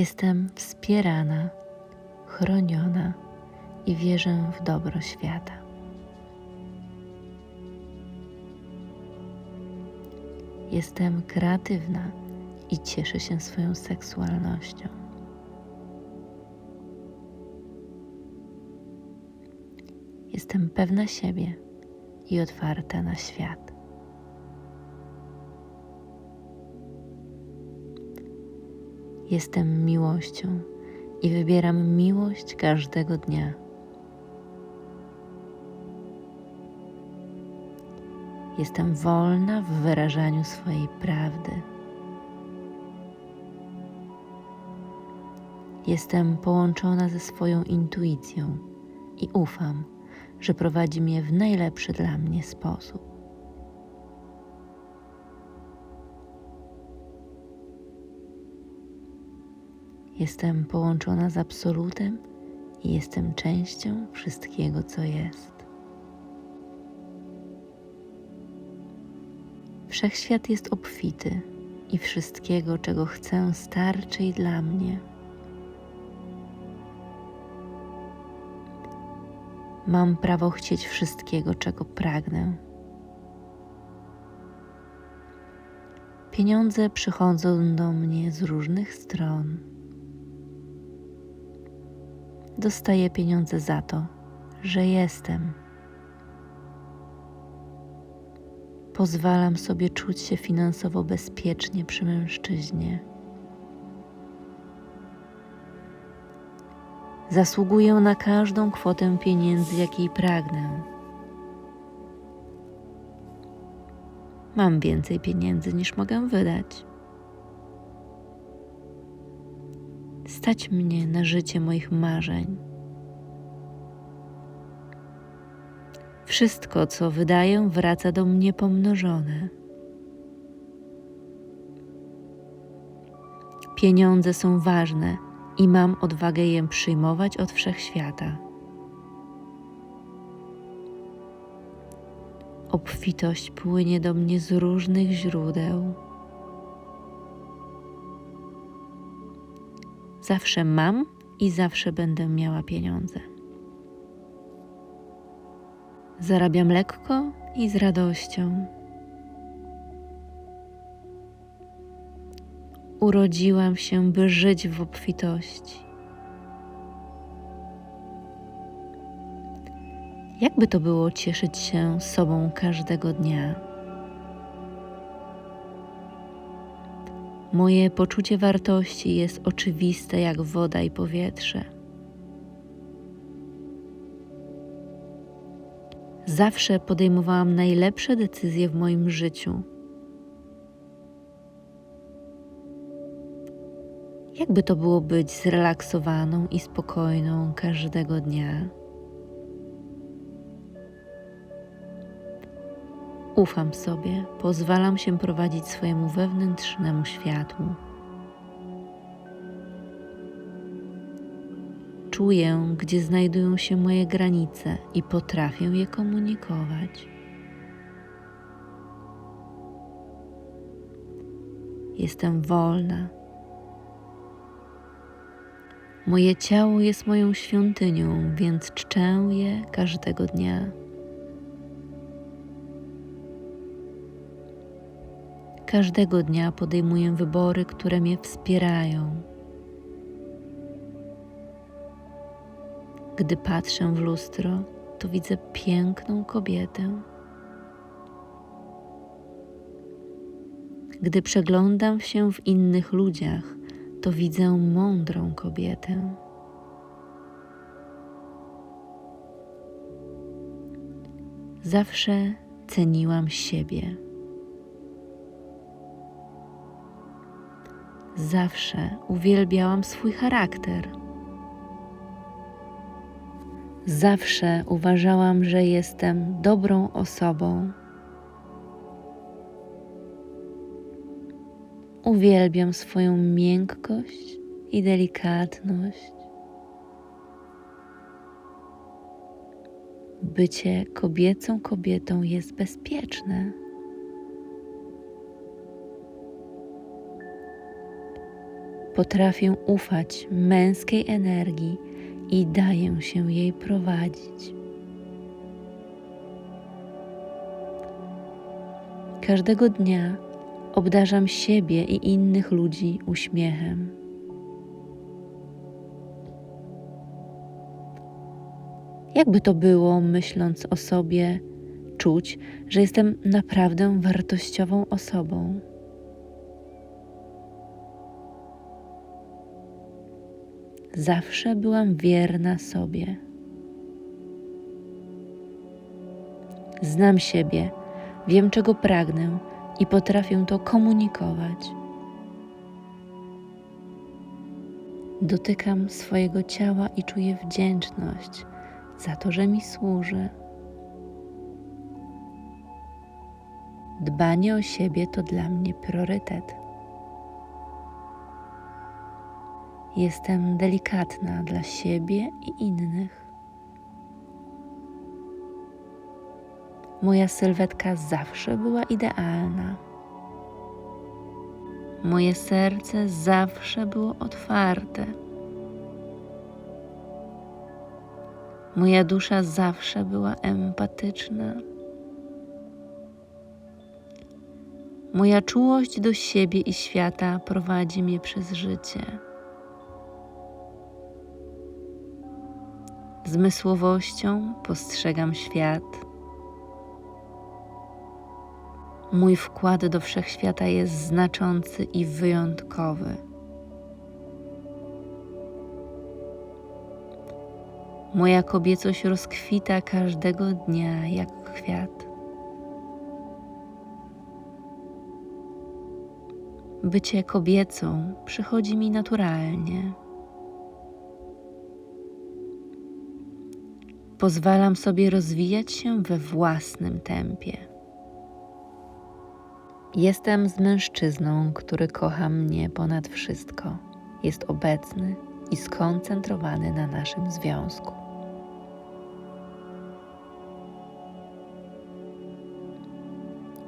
Jestem wspierana, chroniona i wierzę w dobro świata. Jestem kreatywna i cieszę się swoją seksualnością. Jestem pewna siebie i otwarta na świat. Jestem miłością i wybieram miłość każdego dnia. Jestem wolna w wyrażaniu swojej prawdy. Jestem połączona ze swoją intuicją i ufam, że prowadzi mnie w najlepszy dla mnie sposób. Jestem połączona z Absolutem i jestem częścią wszystkiego, co jest. Wszechświat jest obfity i wszystkiego, czego chcę, starczy i dla mnie. Mam prawo chcieć wszystkiego, czego pragnę. Pieniądze przychodzą do mnie z różnych stron. Dostaję pieniądze za to, że jestem. Pozwalam sobie czuć się finansowo bezpiecznie przy mężczyźnie. Zasługuję na każdą kwotę pieniędzy, jakiej pragnę. Mam więcej pieniędzy niż mogę wydać. Stać mnie na życie moich marzeń. Wszystko, co wydaję, wraca do mnie pomnożone. Pieniądze są ważne i mam odwagę je przyjmować od wszechświata. Obfitość płynie do mnie z różnych źródeł. Zawsze mam i zawsze będę miała pieniądze. Zarabiam lekko i z radością. Urodziłam się, by żyć w obfitości. Jakby to było cieszyć się sobą każdego dnia? Moje poczucie wartości jest oczywiste jak woda i powietrze. Zawsze podejmowałam najlepsze decyzje w moim życiu. Jakby to było być zrelaksowaną i spokojną każdego dnia? Ufam sobie, pozwalam się prowadzić swojemu wewnętrznemu światłu. Czuję, gdzie znajdują się moje granice i potrafię je komunikować. Jestem wolna. Moje ciało jest moją świątynią, więc czczę je każdego dnia. Każdego dnia podejmuję wybory, które mnie wspierają. Gdy patrzę w lustro, to widzę piękną kobietę. Gdy przeglądam się w innych ludziach, to widzę mądrą kobietę. Zawsze ceniłam siebie. Zawsze uwielbiałam swój charakter. Zawsze uważałam, że jestem dobrą osobą. Uwielbiam swoją miękkość i delikatność. Bycie kobiecą kobietą jest Potrafię ufać męskiej energii i daję się jej prowadzić. Każdego dnia obdarzam siebie i innych ludzi uśmiechem. Jakby to było, myśląc o sobie, czuć, że jestem naprawdę wartościową osobą. Zawsze byłam wierna sobie. Znam siebie, wiem czego pragnę i potrafię to komunikować. Dotykam swojego ciała i czuję wdzięczność za to, że mi służy. Dbanie o siebie to dla mnie priorytet. Jestem delikatna dla siebie i innych. Moja sylwetka zawsze była idealna. Moje serce zawsze było otwarte. Moja dusza zawsze była empatyczna. Moja czułość do siebie i świata prowadzi mnie przez życie. Zmysłowością postrzegam świat. Mój wkład do wszechświata jest znaczący i wyjątkowy. Moja kobiecość rozkwita każdego dnia jak kwiat. Bycie kobiecą przychodzi mi naturalnie. Pozwalam sobie rozwijać się we własnym tempie. Jestem z mężczyzną, który kocha mnie ponad wszystko. Jest obecny i skoncentrowany na naszym związku.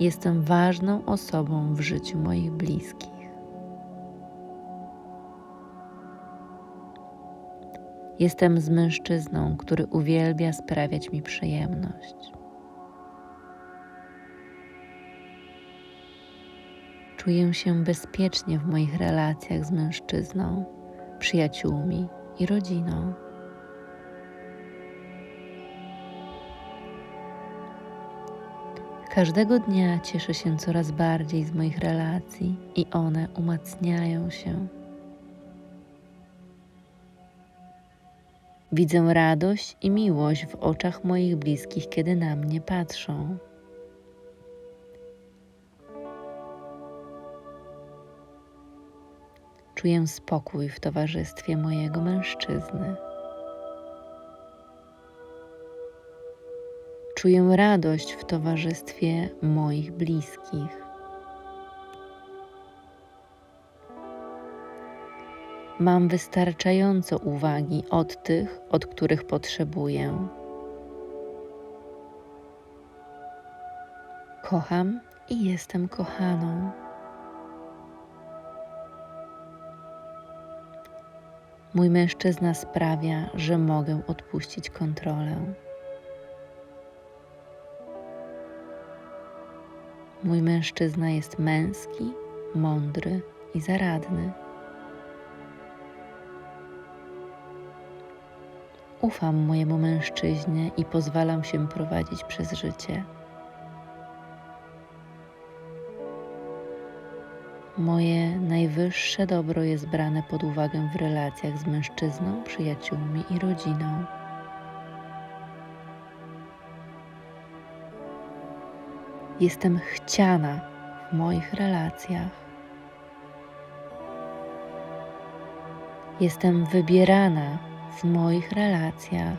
Jestem ważną osobą w życiu moich bliskich. Jestem z mężczyzną, który uwielbia sprawiać mi przyjemność. Czuję się bezpiecznie w moich relacjach z mężczyzną, przyjaciółmi i rodziną. Każdego dnia cieszę się coraz bardziej z moich relacji i one umacniają się. Widzę radość i miłość w oczach moich bliskich, kiedy na mnie patrzą. Czuję spokój w towarzystwie mojego mężczyzny. Czuję radość w towarzystwie moich bliskich. Mam wystarczająco uwagi od tych, od których potrzebuję. Kocham i jestem kochaną. Mój mężczyzna sprawia, że mogę odpuścić kontrolę. Mój mężczyzna jest męski, mądry i zaradny. Ufam mojemu mężczyźnie i pozwalam się prowadzić przez życie. Moje najwyższe dobro jest brane pod uwagę w relacjach z mężczyzną, przyjaciółmi i rodziną. Jestem chciana w moich relacjach. Jestem wybierana w moich relacjach.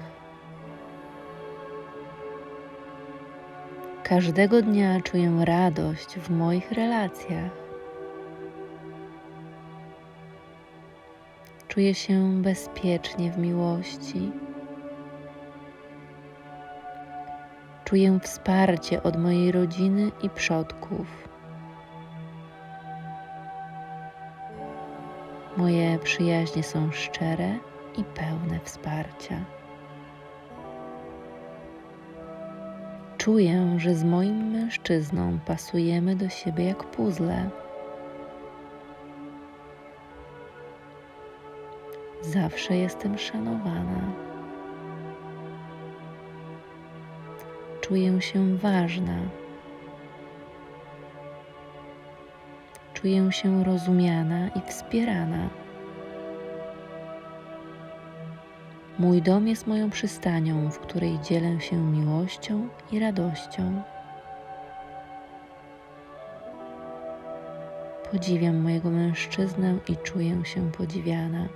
Każdego dnia czuję radość w moich relacjach. Czuję się bezpiecznie w miłości. Czuję wsparcie od mojej rodziny i przodków. Moje przyjaźnie są szczere i pełne wsparcia. Czuję, że z moim mężczyzną pasujemy do siebie jak puzzle. Zawsze jestem szanowana. Czuję się ważna. Czuję się rozumiana i wspierana. Mój dom jest moją przystanią, w której dzielę się miłością i radością. Podziwiam mojego mężczyznę i czuję się podziwiana.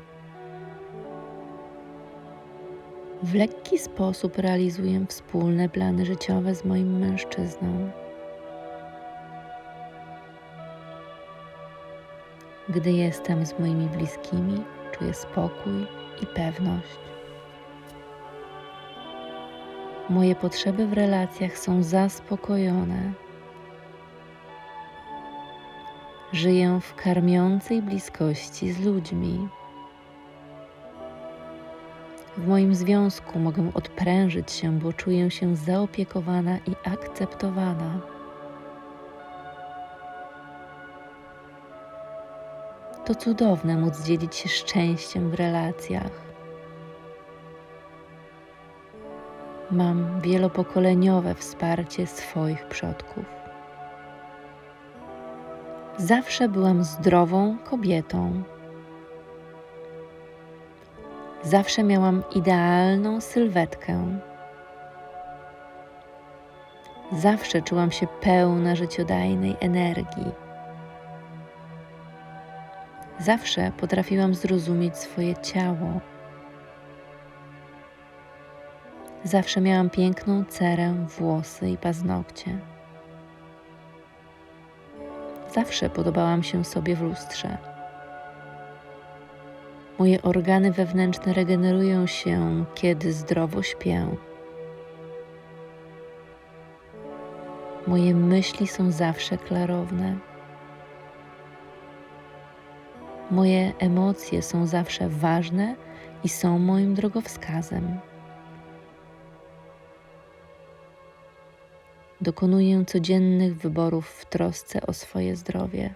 W lekki sposób realizuję wspólne plany życiowe z moim mężczyzną. Gdy jestem z moimi bliskimi, czuję spokój i pewność. Moje potrzeby w relacjach są zaspokojone. Żyję w karmiącej bliskości z ludźmi. W moim związku mogę odprężyć się, bo czuję się zaopiekowana i akceptowana. To cudowne móc dzielić się szczęściem w relacjach. Mam wielopokoleniowe wsparcie swoich przodków. Zawsze byłam zdrową kobietą. Zawsze miałam idealną sylwetkę. Zawsze czułam się pełna życiodajnej energii. Zawsze potrafiłam zrozumieć swoje ciało. Zawsze miałam piękną cerę, włosy i paznokcie. Zawsze podobałam się sobie w lustrze. Moje organy wewnętrzne regenerują się, kiedy zdrowo śpię. Moje myśli są zawsze klarowne. Moje emocje są zawsze ważne i są moim drogowskazem. Dokonuję codziennych wyborów w trosce o swoje zdrowie.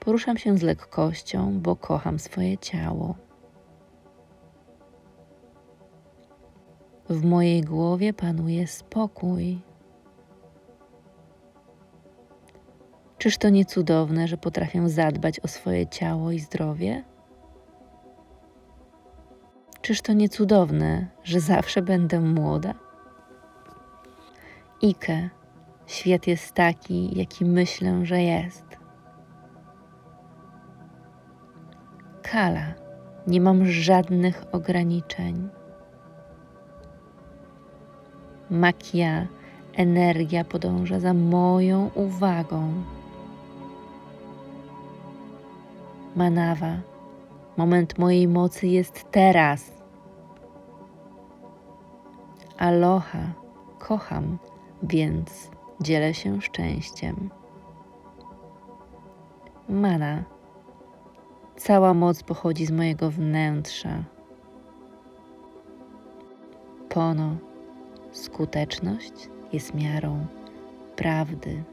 Poruszam się z lekkością, bo kocham swoje ciało. W mojej głowie panuje spokój. Czyż to nie cudowne, że potrafię zadbać o swoje ciało i zdrowie? Czyż to nie cudowne, że zawsze będę młoda? Ike, świat jest taki, jaki myślę, że jest. Kala, nie mam żadnych ograniczeń. Makia, energia podąża za moją uwagą. Manawa, moment mojej mocy jest teraz. Aloha, kocham, więc dzielę się szczęściem. Mana, cała moc pochodzi z mojego wnętrza. Pono, skuteczność jest miarą prawdy.